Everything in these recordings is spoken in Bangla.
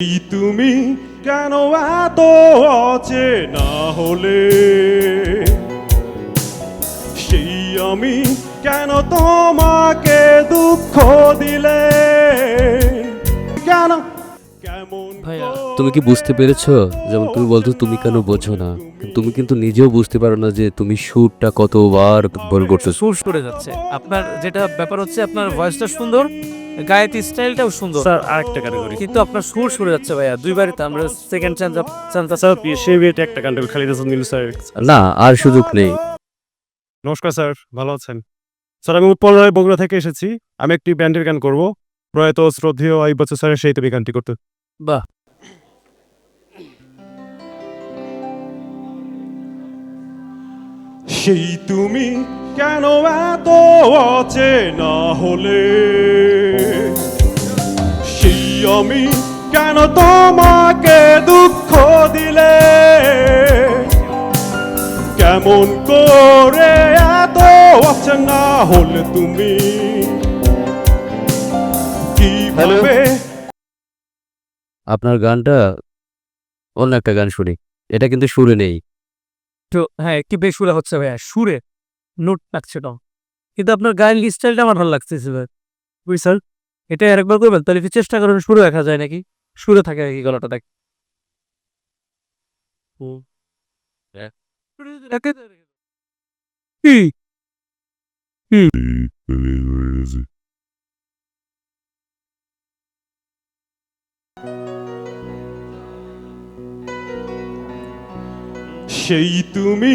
এই তুমি কেন এত না হলে? সেই আমি কেন তোমাকে দুঃখ দিলে? কেন কেমন ভাইয়া, তুমি কি বুঝতে পেরেছ? যেমন তুমি বলছো তুমি কেন বোঝো না? তুমি কিন্তু নিজেও বুঝতে পারো না যে তুমি সুরটা কতবার ভুল করছ সুর সরে যাচ্ছে। আপনার যেটা ব্যাপার হচ্ছে আপনার ভয়েসটা সুন্দর। গায়েতি স্টাইলটাও সুন্দর। স্যার আরেকটা ক্যাটাগরি কিন্তু আপনার সুর সরে যাচ্ছে ভাইয়া দুইবারই তো আমরা সেকেন্ড চান্স চান্স স্যার সে বিয়েতে একটা ক্যান্ডেল খালিদ হাসান নীল স্যার। না আর সুযোগ নেই। নমস্কার স্যার ভালো আছেন? স্যার আমি উৎপল রায় বগুড়া থেকে এসেছি। আমি একটি ব্যান্ডের গান করব। প্রয়াত শ্রদ্ধেয় এই বছর স্যারের সেই তুমি গানটি করতে। বাহ। সেই তুমি কেন এত অচেনা হলে? সেই আমি কেন তোমাকে দুঃখ দিলে? কেমন করে এত অচেনা হলে তুমি? কীভাবে? আপনার গানটা অন্য একটা গান শুনি। এটা কিন্তু সুরে নেই। তো হ্যাঁ একটু বেসুরা হচ্ছে ভাইয়া সুরে। নোট লাগছে না কিন্তু আপনার গায়ের স্টাইলটা আমার ভালো লাগতেছে ভাই। বুঝি স্যার এটা আরেকবার করবেন, তাহলে একটু চেষ্টা করেন সুরে দেখা যায় নাকি? সুরে থাকে নাকি গলাটা, দেখ। হ্যাঁ। কি সেই তুমি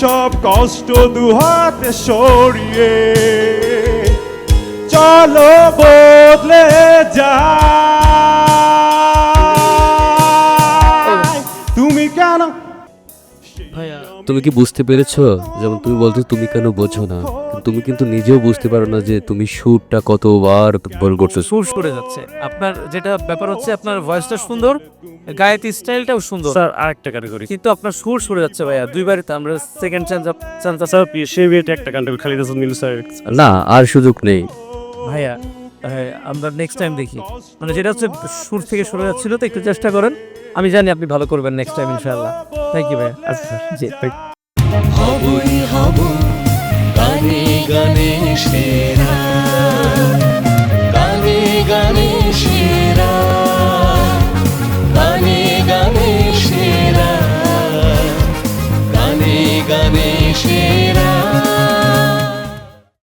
সব কষ্ট দুহাতে সরিয়ে চলো বদলে যাই। তুমি কি বুঝতে পেরেছ? যেমন তুমি বলছো তুমি কেন বোঝো না? তুমি কিন্তু নিজেও বুঝতে পারো না যে তুমি সুরটা কতবার ভুল করছ সুর সরে যাচ্ছে। আপনার যেটা ব্যাপার হচ্ছে আপনার ভয়েসটা সুন্দর গায়েতি স্টাইলটাও সুন্দর। স্যার আরেকটা ক্যাটাগরি কিন্তু আপনার সুর সরে যাচ্ছে ভাইয়া। দুইবারই তো আমরা সেকেন্ড চান্স চান্স স্যার সে বিয়েতে একটা খালিদ হাসান নীল স্যার। না আর সুযোগ নেই। ভাইয়া আমরা নেক্সট টাইম দেখি। মানে যেটা হচ্ছে সুর থেকে সরে যাচ্ছিল তো একটু চেষ্টা করেন। আমি জানি আপনি ভালো করবেন নেক্সট টাইম ইনশাআল্লাহ। থ্যাংক ইউ ভাই আচ্ছা জি গানে সেরা।